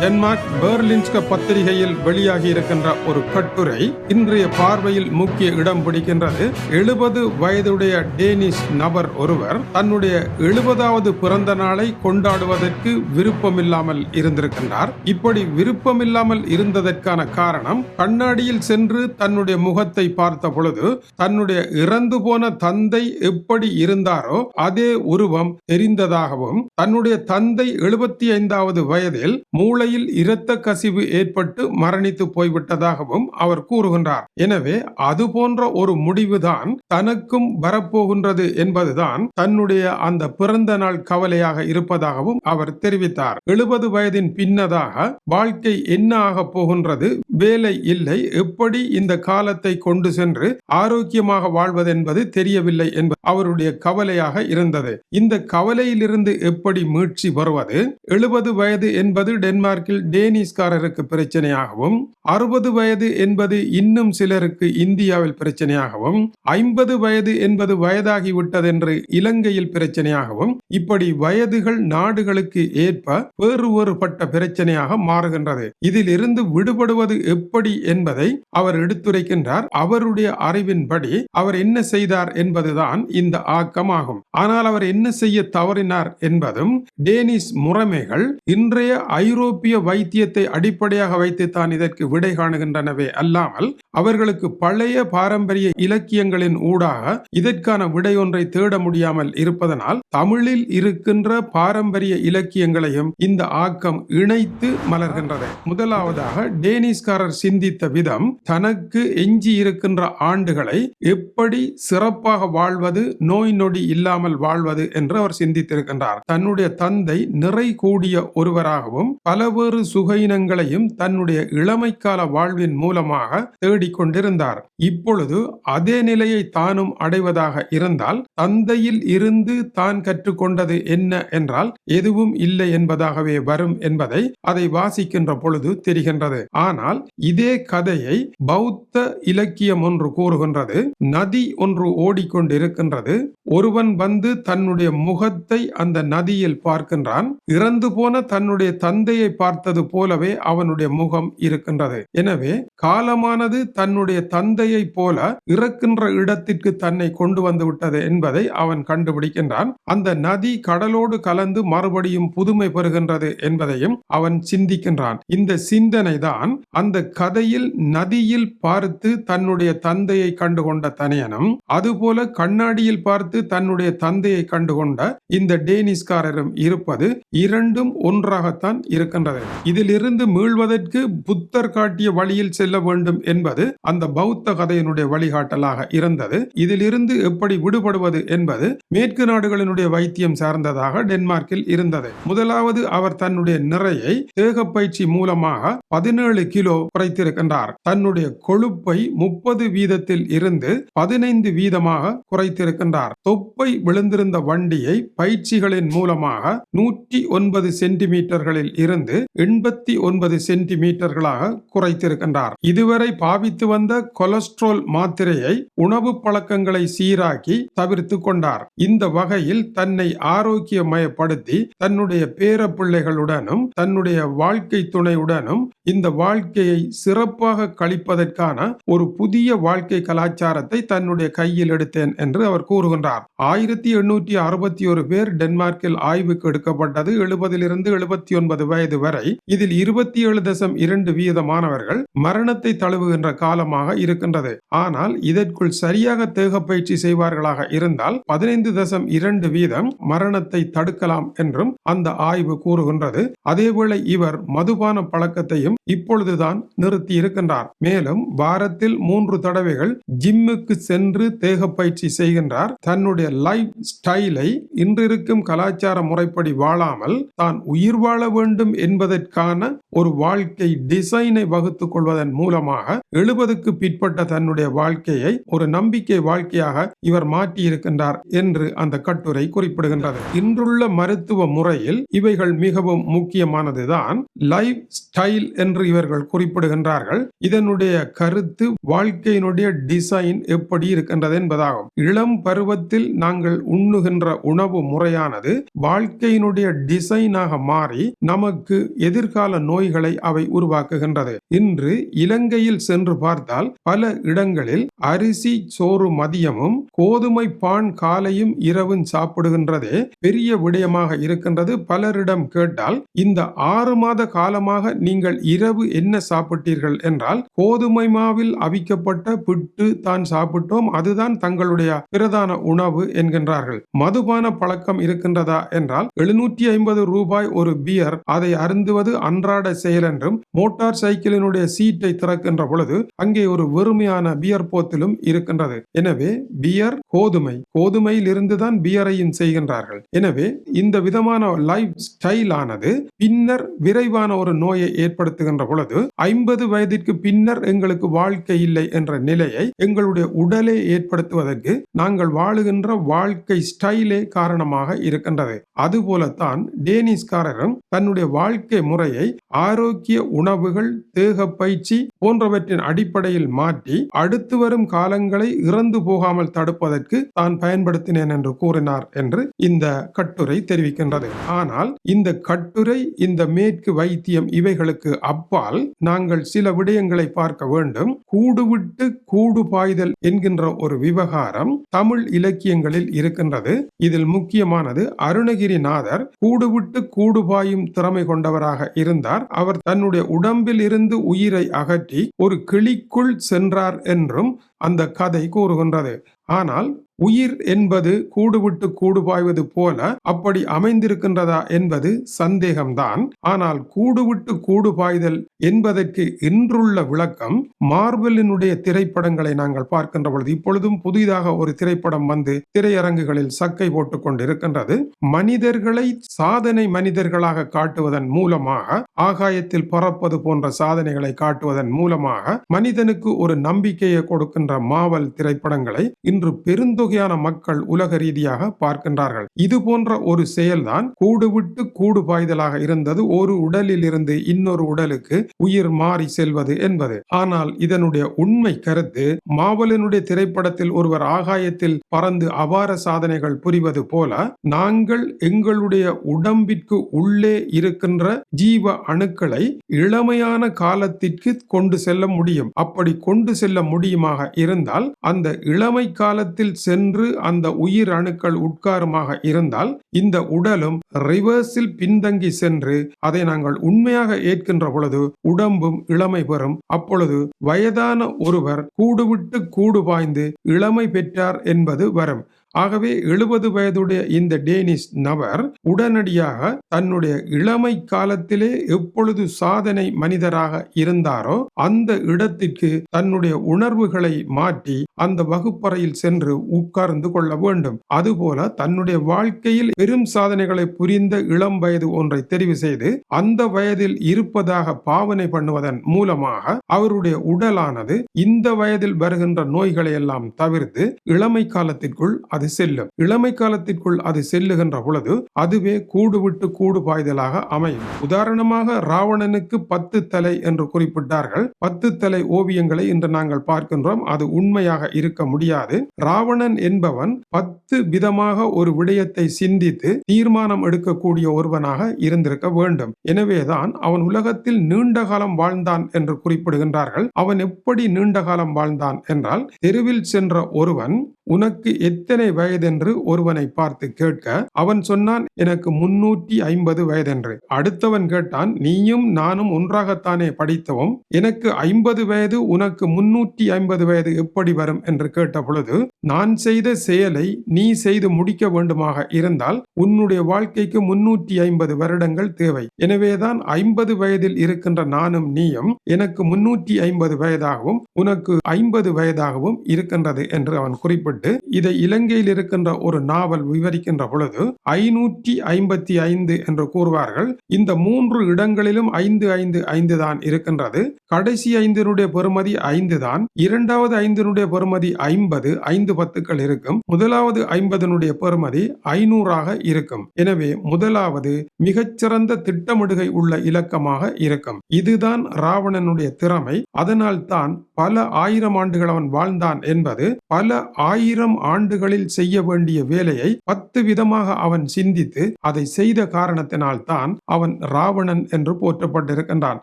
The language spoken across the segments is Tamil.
டென்மார்க் பெர்லின்ஸ்க பத்திரிகையில் வெளியாகி இருக்கின்ற ஒரு கட்டுரை இன்றைய பார்வையில் முக்கிய இடம் பிடிக்கின்றது. எழுபது வயதுடைய டேனிஷ் நபர் ஒருவர் தன்னுடைய எழுபதாவது பிறந்த நாளை கொண்டாடுவதற்கு விருப்பமில்லாமல் இருந்திருக்கின்றார். இப்படி விருப்பமில்லாமல் இருந்ததற்கான காரணம் கண்ணாடியில் சென்று தன்னுடைய முகத்தை பார்த்த பொழுது தன்னுடைய இறந்து போன தந்தை எப்படி இருந்தாரோ அதே உருவம் தெரிந்ததாகவும் தன்னுடைய தந்தை எழுபத்தி ஐந்தாவது வயதில் மூளை மூளையில் இரத்த கசிவு ஏற்பட்டு மரணித்து போய்விட்டதாகவும் அவர் கூறுகின்றார். எனவே அது போன்ற ஒரு முடிவுதான் தனக்கும் வரப்போகின்றது என்பதுதான் தன்னுடைய அந்த பிறந்த நாள் கவலையாக இருப்பதாகவும் அவர் தெரிவித்தார். எழுபது வயதின் பின்னதாக வாழ்க்கை என்ன ஆகப் போகின்றது வேலை இல்லை எப்படி இந்த காலத்தை கொண்டு சென்று ஆரோக்கியமாக வாழ்வது என்பது தெரியவில்லை என்பது அவருடைய கவலையாக இருந்தது. இந்த கவலையிலிருந்து எப்படி மீட்சி வருவது எழுபது வயது என்பது டென்மார்க் டென்மார்க்கில் டேனிஸ்காரருக்கு பிரச்சனையாகவும் அறுபது வயது என்பது இன்னும் சிலருக்கு இந்தியாவில் பிரச்சனையாகவும் ஐம்பது வயது என்பது வயதாகிவிட்டதென்று இலங்கையில் பிரச்சனையாகவும் இப்படி வயதுகள் நாடுகளுக்கு ஏற்ப வேறு வேறுபட்ட பிரச்சனையாக மாறுகின்றது. இதில் இருந்து விடுபடுவது எப்படி என்பதை அவர் எடுத்துரைக்கின்றார். அவருடைய அறிவின்படி அவர் என்ன செய்தார் என்பதுதான் இந்த ஆக்கமாகும். ஆனால் அவர் என்ன செய்ய தவறினார் என்பதும் டேனிஷ் முறைமைகள் இன்றைய ஐரோப்பிய ஐரோப்பிய வைத்தியத்தை அடிப்படையாக வைத்துத்தான் இதற்கு விடை காணுகின்றனவே அல்லாமல் அவர்களுக்கு பழைய பாரம்பரிய இலக்கியங்களின் ஊடாக இதற்கான விடை ஒன்றை தேட முடியாமல் இருப்பதனால் தமிழில் இருக்கின்ற பாரம்பரிய இலக்கியங்களையும் இந்த ஆக்கம் இணைத்து மலர்கின்றது. முதலாவதாக டேனிஸ்காரர் சிந்தித்த விதம் தனக்கு எஞ்சி இருக்கின்ற ஆண்டுகளை எப்படி சிறப்பாக வாழ்வது நோய் நொடி இல்லாமல் வாழ்வது என்று அவர் சிந்தித்திருக்கின்றார். தன்னுடைய தந்தை நிறை கூடிய ஒருவராகவும் பல பல்வேறு சுகையினங்களையும் தன்னுடைய இளமைக்கால வாழ்வின் மூலமாக தேடிக்கொண்டிருந்தார். இப்பொழுது அதே நிலையை தானும் அடைவதாக இருந்தால் தந்தையில் இருந்து தான் கற்றுக்கொண்டது என்ன என்றால் எதுவும் இல்லை என்பதாகவே வரும் என்பதை அதை வாசிக்கின்ற பொழுது தெரிகின்றது. ஆனால் இதே கதையை பௌத்த இலக்கியம் ஒன்று கூறுகின்றது நதி ஒன்று ஓடிக்கொண்டிருக்கின்றது. ஒருவன் வந்து தன்னுடைய முகத்தை அந்த நதியில் பார்க்கின்றான் இறந்து போன தன்னுடைய தந்தையை பார்த்தது போலவே அவனுடைய முகம் இருக்கின்றது. எனவே காலமானது தன்னுடைய தந்தையை போல இறக்கின்ற இடத்திற்கு தன்னை கொண்டு வந்து விட்டது என்பதை அவன் கண்டுபிடிக்கின்றான். அந்த நதி கடலோடு கலந்து மறுபடியும் புதுமை பெறுகின்றது என்பதையும் அவன் சிந்திக்கின்றான். இந்த சிந்தனை தான் அந்த கதையில் நதியில் பார்த்து தன்னுடைய தந்தையை கண்டுகொண்ட தனியனும் அதுபோல கண்ணாடியில் பார்த்து தன்னுடைய தந்தையை கண்டுகொண்ட இந்த டேனிஸ்காரரும் இருப்பது இரண்டும் ஒன்றாகத்தான் இருக்கின்றன. கொண்டது. இதிலிருந்து மீள்வதற்கு புத்தர் காட்டிய வழியில் செல்ல வேண்டும் என்பது அந்த பௌத்த கதையினுடைய வழிகாட்டலாக இருந்தது. இதிலிருந்து எப்படி விடுபடுவது என்பது மேற்கு நாடுகளினுடைய வைத்தியம் சார்ந்ததாக டென்மார்க்கில் இருந்தது. முதலாவது அவர் தன்னுடைய நிறையை தேகப்பயிற்சி மூலமாக பதினேழு கிலோ குறைத்திருக்கின்றார். தன்னுடைய கொழுப்பை முப்பது வீதத்தில் இருந்து பதினைந்து வீதமாக குறைத்திருக்கின்றார். தொப்பை விழுந்திருந்த வண்டியை பயிற்சிகளின் மூலமாக நூற்றி ஒன்பது சென்டிமீட்டர்களில் இருந்து எண்பத்தி ஒன்பது சென்டிமீட்டர்களாக குறைத்திருக்கின்றார். இதுவரை பாவித்து வந்த கொலஸ்ட்ரோல் மாத்திரையை உணவு பழக்கங்களை சீராக்கி தவிர்த்து கொண்டார். இந்த வகையில் தன்னை ஆரோக்கியமயப்படுத்தி தன்னுடைய பேர பிள்ளைகளுடனும் தன்னுடைய வாழ்க்கை துணையுடனும் இந்த வாழ்க்கையை சிறப்பாக கழிப்பதற்கான ஒரு புதிய வாழ்க்கை கலாச்சாரத்தை தன்னுடைய கையில் எடுத்தேன் என்று அவர் கூறுகின்றார். ஆயிரத்தி எண்ணூற்றி அறுபத்தி ஒரு பேர் டென்மார்க்கில் ஆய்வுக்கு எடுக்கப்பட்டது. எழுபதிலிருந்து எழுபத்தி ஒன்பது வயது வரை இதில் இருபத்தி ஏழு தசம் இரண்டு வீதமானவர்கள் மரணத்தை தழுவுகின்ற காலமாக இருக்கின்றது. ஆனால் இதற்குள் சரியாக தேக பயிற்சி செய்வார்களாக இருந்தால் பதினைந்து தசம் இரண்டு வீதம் மரணத்தை தடுக்கலாம் என்றும் அந்த ஆய்வு கூறுகின்றது. அதேவேளை இவர் மதுபான பழக்கத்தையும் இப்பொழுதுதான் நிறுத்தி இருக்கின்றார். மேலும் வாரத்தில் மூன்று தடவைகள் ஜிம்முக்கு சென்று தேக பயிற்சி செய்கின்றார். தன்னுடைய லைஃப் ஸ்டைலை இன்றிருக்கும் கலாச்சார முறைப்படி வாழாமல் தான் உயிர் வாழ வேண்டும் என்று என்பதற்கான ஒரு வாழ்க்கை டிசைனை வகுத்துக் கொள்வதன் மூலமாக எழுபதுக்கு பிற்பட்ட தன்னுடைய வாழ்க்கையை ஒரு நம்பிக்கை வாழ்க்கையாக இவர் மாற்றியிருக்கின்றார் என்று அந்த கட்டுரை குறிப்பிடுகின்றது. இன்றுள்ள மருத்துவ முறையில் இவைகள் மிகவும் முக்கியமானதுதான். லைஃப் ஸ்டைல் என்று இவர்கள் குறிப்பிடுகின்றார்கள். இதனுடைய கருத்து வாழ்க்கையினுடைய டிசைன் எப்படி இருக்கின்றது என்பதாகும். இளம் பருவத்தில் நாங்கள் உண்ணுகின்ற உணவு முறையானது வாழ்க்கையினுடைய டிசைனாக மாறி நமக்கு எதிர்கால நோய்களை அவை உருவாக்குகின்றது. இன்று இலங்கையில் சென்று பார்த்தால் பல இடங்களில் அரிசி சோறு மதியமும் கோதுமை பான் காலையும் இரவும் சாப்பிடுகின்றதே பெரிய விடயமாக இருக்கின்றது. பலரிடம் கேட்டால் இந்த ஆறு மாத காலமாக நீங்கள் இரவு என்ன சாப்பிட்டீர்கள் என்றால் கோதுமை மாவில் அவிக்கப்பட்ட பிட்டு தான் சாப்பிட்டோம். அதுதான் தங்களுடைய பிரதான உணவு என்கின்றார்கள். மதுபான பழக்கம் இருக்கின்றதா என்றால் எழுநூற்றி ஐம்பது ரூபாய் ஒரு பியர் அதை அருந்துவது அன்றாட செயல் என்றும் மோட்டார் சைக்கிளினுடைய சீட்டை திறக்கின்ற பொழுது அங்கே ஒரு வெறுமையான பியர் போத்திலும் இருக்கின்றது. எனவே பியர் கோதுமை. கோதுமையில் இருந்துதான் பியரையும் செய்கின்றார்கள். எனவே இந்த விதமான லைஃப் ஸ்டைல் ஆனது பின்னர் விரைவான ஒரு நோயை ஏற்படுத்துகின்ற பொழுது ஐம்பது வயதிற்கு பின்னர் எங்களுக்கு வாழ்க்கை இல்லை என்ற நிலையை எங்களுடைய உடலை ஏற்படுத்துவதற்கு நாங்கள் வாழுகின்ற வாழ்க்கை ஸ்டைலே காரணமாக இருக்கின்றது. அதுபோலத்தான் டேனிஸ்காரரும் தன்னுடைய வாழ்க்கை முறையை ஆரோக்கிய உணவுகள் தேக பயிற்சி போன்றவற்றின் அடிப்படையில் மாற்றி அடுத்து வரும் காலங்களை இறந்து போகாமல் தடுப்பதற்கு தான் பயன்படுத்தினேன் என்று கூறினார் என்று இந்த கட்டுரை தெரிவிக்கின்றது. ஆனால் இந்த கட்டுரை இந்த மேற்கு வைத்தியம் இவைகளுக்கு அப்பால் நாங்கள் சில விடயங்களை பார்க்க வேண்டும். கூடுவிட்டு கூடு பாய்தல் என்கின்ற ஒரு விவகாரம் தமிழ் இலக்கியங்களில் இருக்கின்றது. இதில் முக்கியமானது அருணகிரிநாதர் கூடுவிட்டு கூடு பாயும் திறமை கொண்டவராக இருந்தார். அவர் தன்னுடைய உடம்பில் இருந்து உயிரை அகற்றி ஒரு கிளிக்குள் சென்றார் என்றும் அந்த கதை கூறுகின்றது. ஆனால் உயிர் என்பது கூடுவிட்டு கூடு பாய்வது போல அப்படி அமைந்திருக்கின்றதா என்பது சந்தேகம்தான். ஆனால் கூடுவிட்டு கூடு பாய்தல் என்பதற்கு இன்றுள்ள விளக்கம் மார்வலினுடைய திரைப்படங்களை நாங்கள் பார்க்கின்ற பொழுது இப்பொழுதும் புதிதாக ஒரு திரைப்படம் வந்து திரையரங்குகளில் சக்கை போட்டுக் கொண்டிருக்கின்றது. மனிதர்களை சாதனை மனிதர்களாக காட்டுவதன் மூலமாக ஆகாயத்தில் பறப்பது போன்ற சாதனைகளை காட்டுவதன் மூலமாக மனிதனுக்கு ஒரு நம்பிக்கையை கொடுக்கின்ற மாவல் திரைப்படங்களை இன்று பெருந்தொகையான மக்கள் உலக ரீதியாக பார்க்கின்றார்கள். இது போன்ற ஒரு செயல்தான் கூடுவிட்டு கூடு பாய்தலாக இருந்தது. ஒரு உடலில் இருந்து இன்னொரு உடலுக்கு உயிர் மாறி செல்வது என்பது. ஆனால் இதனுடைய உண்மை கருத்து மாவலனுடைய திரைப்படத்தில் ஒருவர் ஆகாயத்தில் பறந்து அபார சாதனைகள் புரிவது போல நாங்கள் எங்களுடைய உடம்பிற்கு உள்ளே இருக்கின்ற ஜீவ அணுக்களை இளமையான காலத்திற்கு கொண்டு செல்ல முடியும். அப்படி கொண்டு செல்ல முடியுமாக இருந்தால் அந்த இளமை காலத்தில் சென்று அந்த உயிர் அணுக்கள் உட்காருமாக இருந்தால் இந்த உடலும் ரிவர்ஸில் பின்தங்கி சென்று அதை நாங்கள் உண்மையாக ஏற்கின்ற பொழுது உடம்பும் இளமை பெறும். அப்பொழுது வயதான ஒருவர் கூடுவிட்டு கூடு பாய்ந்து இளமை பெற்றார் என்பது வரும். ஆகவே எழுபது வயதுடைய இந்த டேனிஷ் நபர் உடனடியாக தன்னுடைய இளமை காலத்திலே எப்பொழுது சாதனை மனிதராக இருந்தாரோ அந்த இடத்திற்கு தன்னுடைய உணர்வுகளை மாற்றி அந்த வகுப்பறையில் சென்று உட்கார்ந்து கொள்ள வேண்டும். அதுபோல தன்னுடைய வாழ்க்கையில் பெரும் சாதனைகளை புரிந்த இளம் வயது ஒன்றை தெரிவு செய்து அந்த வயதில் இருப்பதாக பாவனை பண்ணுவதன் மூலமாக அவருடைய உடலானது இந்த வயதில் வருகின்ற நோய்களை எல்லாம் தவிர்த்து இளமை காலத்திற்குள் அது செல்லும். இளமை காலத்திற்குள் அது செல்லுகின்ற பொழுது அதுவே கூடு விட்டு கூடு பாய்தலாக அமையும். உதாரணமாக ராவணனுக்கு பத்து தலை என்று குறிப்பிட்டார்கள். பத்து தலை ஓவியங்களை இன்று நாங்கள் பார்க்கின்றோம். அது உண்மையாக இருக்க முடியாது. ராவணன் என்பவன் பத்து விதமாக ஒரு விடயத்தை சிந்தித்து தீர்மானம் எடுக்கக்கூடிய ஒருவனாக இருந்திருக்க வேண்டும். எனவேதான் அவன் உலகத்தில் நீண்ட காலம் வாழ்ந்தான் என்று குறிப்பிடுகின்றார்கள். அவன் எப்படி நீண்ட காலம் வாழ்ந்தான் என்றால் தெருவில் சென்ற ஒருவன் உனக்கு எத்தனை வயதென்று ஒருவனை பார்த்து கேட்க அவன் சொன்னான் எனக்கு முன்னூற்றி ஐம்பது வயதென்று. அடுத்தவன் கேட்டான் நீயும் நானும் ஒன்றாகத்தானே படித்தவும் எனக்கு ஐம்பது வயது உனக்கு முன்னூற்றி ஐம்பது வயது எப்படி வரும்? என்று கேட்ட பொழுது நான் செய்த செயலை நீ செய்து முடிக்க வேண்டுமாக இருந்தால் உன்னுடைய வாழ்க்கைக்கு முன்னூற்றி ஐம்பது வருடங்கள் தேவை. எனவேதான் ஐம்பது வயதில் இருக்கின்ற நானும் நீயும் எனக்கு முன்னூற்றி ஐம்பது வயதாகவும் உனக்கு ஐம்பது வயதாகவும் இருக்கின்றது என்று அவன் குறிப்பிட்டான். விட்டு இதை இலங்கையில் இருக்கின்ற ஒரு நாவல் விவரிக்கின்ற பொழுது ஐநூற்றி ஐம்பத்தி ஐந்து என்று கூறுவார்கள். இந்த மூன்று இடங்களிலும் ஐந்து ஐந்து ஐந்து தான் இருக்கின்றது. கடைசி ஐந்தினுடைய பெறுமதி ஐந்து தான். இரண்டாவது ஐந்தினுடைய பெறுமதி ஐம்பது ஐந்து பத்துக்கள் இருக்கும். முதலாவது ஐம்பதனுடைய பெறுமதி ஐநூறாக இருக்கும். எனவே முதலாவது மிகச்சிறந்த திட்டமிடுகை உள்ள இலக்கமாக இருக்கும். இதுதான் ராவணனுடைய திறமை. அதனால் தான் பல ஆயிரம் ஆண்டுகள் அவன் வாழ்ந்தான் என்பது பல ஆயிரம் ஆண்டுகளில் செய்ய வேண்டிய வேலையை பத்து விதமாக அவன் சிந்தித்து அதை செய்த காரணத்தினால் தான் அவன் ராவணன் என்று போற்றப்பட்டிருக்கின்றான்.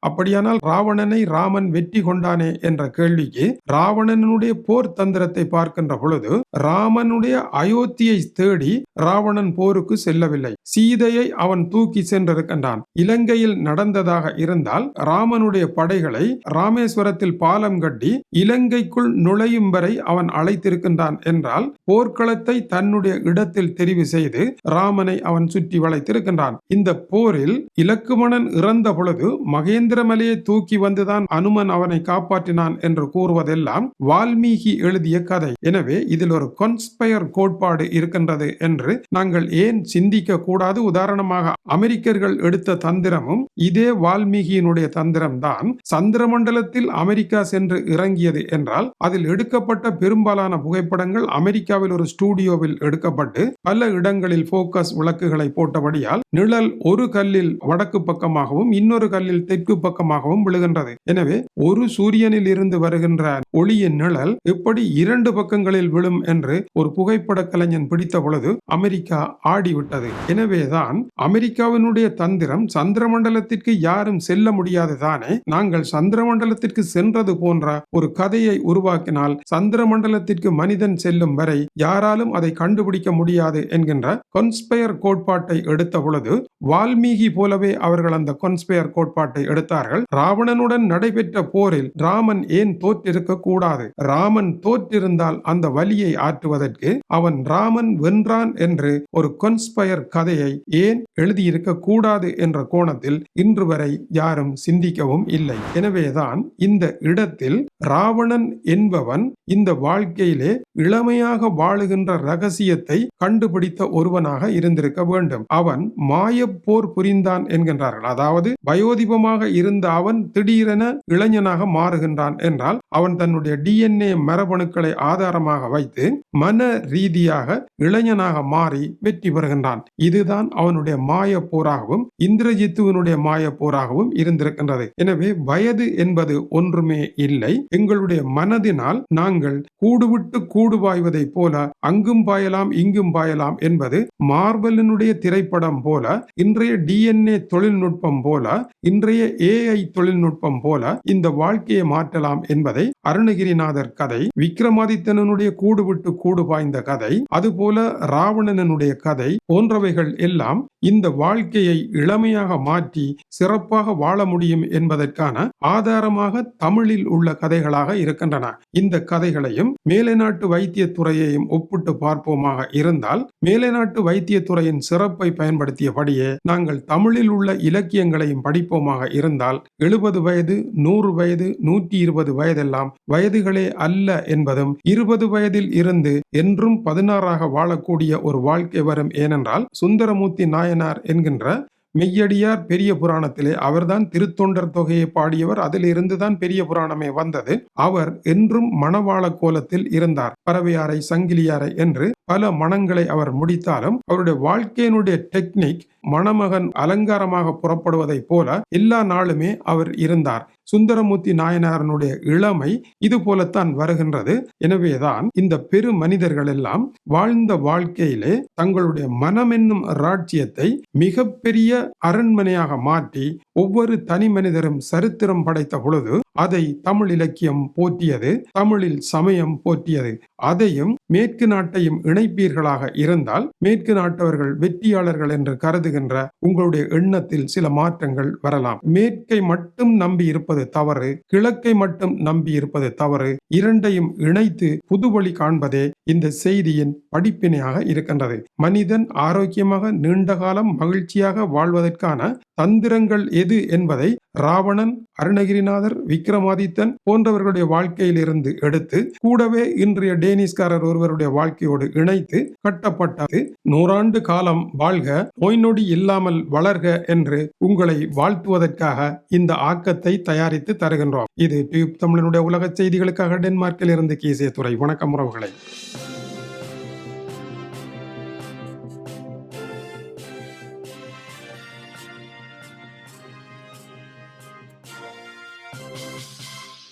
அப்படியானால் ராவணனை ராமன் வெற்றி கொண்டானே என்ற கேள்விக்கு ராவணனுடைய போர் தந்திரத்தை பார்க்கின்ற பொழுது ராமனுடைய அயோத்தியை தேடி ராவணன் போருக்கு செல்லவில்லை. சீதையை அவன் தூக்கி சென்றிருக்கின்றான். இலங்கையில் நடந்ததாக இருந்தால் ராமனுடைய படைகளை ராமேஸ்வரத்தில் பாலம் கட்டி இலங்கைக்குள் நுழையும் வரை அவன் அழைத்திருக்கின்றான் என்றால் போர்க்களத்தை தன்னுடைய இடத்தில் தெரிவு செய்து ராமனை அவன் சுற்றி வளைத்திருக்கின்றான். இந்த போரில் இலக்குமணன் இறந்த பொழுது மகேந்திரமலையை தூக்கி வந்துதான் அனுமன் அவனை காப்பாற்றினான் என்று கூறுவதெல்லாம் வால்மீகி எழுதிய கதை. எனவே இதில் ஒரு கொன்ஸ்பயர் கோட்பாடு இருக்கின்றது என்று நாங்கள் ஏன் சிந்திக்க கூடாது? உதாரணமாக அமெரிக்கர்கள் எடுத்த தந்திரமும் இதே வால்மீகியினுடைய தந்திரம் தான் சந்திரமண்டலத்தில் அமெரிக்கா சென்று இறங்கியது என்றால் அதில் எடுக்கப்பட்ட பெரும்பாலான புகைப்படங்கள் படங்கள் அமெரிக்காவில் ஒரு ஸ்டூடியோவில் எடுக்கப்பட்டு பல இடங்களில் போக்கஸ் விளக்குகளை போட்டபடியால் நிழல் ஒரு கல்லில் வடக்கு பக்கமாகவும் இன்னொரு கல்லில் தெற்கு பக்கமாகவும் விழுகின்றது. எனவே ஒரு சூரியனில் இருந்து வருகின்ற ஒளியின் நிழல் எப்படி இரண்டு பக்கங்களில் விழும் என்று ஒரு புகைப்பட கலைஞன் பிடித்த பொழுது அமெரிக்கா ஆடிவிட்டது. எனவேதான் அமெரிக்காவினுடைய தந்திரம் சந்திரமண்டலத்திற்கு யாரும் செல்ல முடியாது தானே? நாங்கள் சந்திரமண்டலத்திற்கு சென்றது போன்ற ஒரு கதையை உருவாக்கினால் சந்திரமண்டலத்திற்கு மனிதன் செல்லும் வரை யாராலும் அதை கண்டுபிடிக்க முடியாது என்கின்ற கொன்ஸ்பயர் கோட்பாட்டை எடுத்த பொழுது வால்மீகி போலவே அவர்கள் அந்த கொன்ஸ்பயர் கோட்பாட்டை எடுத்தார்கள். ராவணனுடன் நடைபெற்ற போரில் ராமன் ஏன் தோற்றிருக்க கூடாது? ராமன் தோற்றிருந்தால் அந்த வலியை ஆற்றுவதற்கு அவன் ராமன் வென்றான் என்று ஒரு கொன்ஸ்பயர் கதையை ஏன் எழுதியிருக்க கூடாது என்ற கோணத்தில் இன்று வரை யாரும் சிந்திக்கவும் இல்லை. எனவேதான் இந்த இடத்தில் ராவணன் என்பவன் இந்த வாழ்க்கையிலே இளமையாக வாழுகின்ற ரகசியத்தை கண்டுபிடித்த ஒருவனாக இருந்திருக்க வேண்டும். அவன் மாயப்போர் புரிந்தான் என்கின்றார்கள். அதாவது வயோதிபமாக இருந்த அவன் திடீரென இளைஞனாக மாறுகின்றான் என்றால் அவன் தன்னுடைய டிஎன்ஏ மரபணுக்களை ஆதாரமாக வைத்து மன ரீதியாக இளைஞனாக மாறி வெற்றி பெறுகின்றான். இதுதான் அவனுடைய மாய போராகவும் இந்திரஜித்துவனுடைய மாய போராகவும் இருந்திருக்கின்றது. எனவே வயது என்பது ஒன்றுமே இல்லை. எங்களுடைய மனதினால் நாங்கள் கூடுவிட்டு கூடு பாய்வதைப் போல அங்கும் பாயலாம் இங்கும் பாயலாம் என்பது மார்பலினுடைய திரைப்படம் போல இன்றைய டிஎன்ஏ தொழில்நுட்பம் போல இன்றைய ஏஐ தொழில்நுட்பம் போல இந்த வாழ்க்கையை மாற்றலாம் என்பதை அருணகிரிநாதர் கதை விக்ரமாதித்தனனுடைய கூடுவிட்டு கூடு பாய்ந்த கதை அதுபோல ராவணனனுடைய கதை போன்றவைகள் எல்லாம் இந்த வாழ்க்கையை இளமையாக மாற்றி சிறப்பாக வாழ முடியும் என்பதற்கான ஆதாரமாக தமிழில் உள்ள கதைகளாக இருக்கின்றன. இந்த கதைகளையும் மேலை நாட்டு வைத்தியத்துறையையும் ஒப்பிட்டு பார்ப்போமாக இருந்தால் மேலை நாட்டு வைத்தியத்துறையின் சிறப்பை பயன்படுத்தியபடியே நாங்கள் தமிழில் உள்ள இலக்கியங்களையும் விருப்பமாக இருந்தால் எழுபது வயது நூறு வயது நூற்றி இருபது வயதெல்லாம் வயதுகளே அல்ல என்பதும் இருபது வயதில் இருந்து என்றும் பதினாறாக வாழக்கூடிய ஒரு வாழ்க்கை வரும். ஏனென்றால் சுந்தரமூர்த்தி நாயனார் என்கின்ற மெய்யடியார் பெரிய புராணத்திலே அவர்தான் திருத்தொண்டர் தொகையை பாடியவர். அதிலிருந்து தான் பெரிய புராணமே வந்தது. அவர் என்றும் மணவாள கோலத்தில் இருந்தார். பறவையாரை சங்கிலியாரை என்று பல மனங்களை அவர் முடித்தாலும் அவருடைய வாழ்க்கையினுடைய டெக்னிக் மணமகன் அலங்காரமாக புறப்படுவதைப் போல எல்லா நாளுமே அவர் இருந்தார். சுந்தரமூர்த்தி நாயனாரனுடைய இளமை இது போலத்தான் வருகின்றது. எனவேதான் இந்த பெரு மனிதர்கள் எல்லாம் வாழ்ந்த வாழ்க்கையிலே தங்களுடைய மனம் என்னும் ராட்சியத்தை மிகப்பெரிய அரண்மனையாக மாற்றி ஒவ்வொரு தனி மனிதரும் சரித்திரம் படைத்த பொழுது அதை தமிழ் இலக்கியம் போற்றியது தமிழில் சமயம் போற்றியது. அதையும் மேற்கு நாட்டையும் இணைப்பீர்களாக இருந்தால் மேற்கு நாட்டவர்கள் வெற்றியாளர்கள் என்று கருதுகின்ற உங்களுடைய எண்ணத்தில் சில மாற்றங்கள் வரலாம். மேற்கை மட்டும் நம்பி இருப்பது தவறு கிழக்கை மட்டும் நம்பி இருப்பது தவறு இரண்டையும் இணைத்து புதுவழி காண்பதே இந்த செய்தியின் படிப்பினையாக இருக்கின்றது. மனிதன் ஆரோக்கியமாக நீண்ட காலம் மகிழ்ச்சியாக வாழ்வதற்கான தந்திரங்கள் எது என்பதை ராவணன் அருணகிரிநாதர் விக்ரமாதித்தன் போன்றவர்களுடைய வாழ்க்கையிலிருந்து எடுத்து கூடவே இன்றைய டேனிஸ்காரர் ஒருவருடைய வாழ்க்கையோடு இணைத்து கட்டப்பட்டது நூறாண்டு காலம் வாழ்க நோய் நொடி இல்லாமல் வளர்க என்று உங்களை வாழ்த்துவதற்காக இந்த ஆக்கத்தை தயாரித்து தருகின்றோம். இது டியூப் தமிழனுடைய உலக செய்திகளுக்காக டென்மார்க்கில் இருந்து கீசே துறை வணக்கம் உறவுகளை.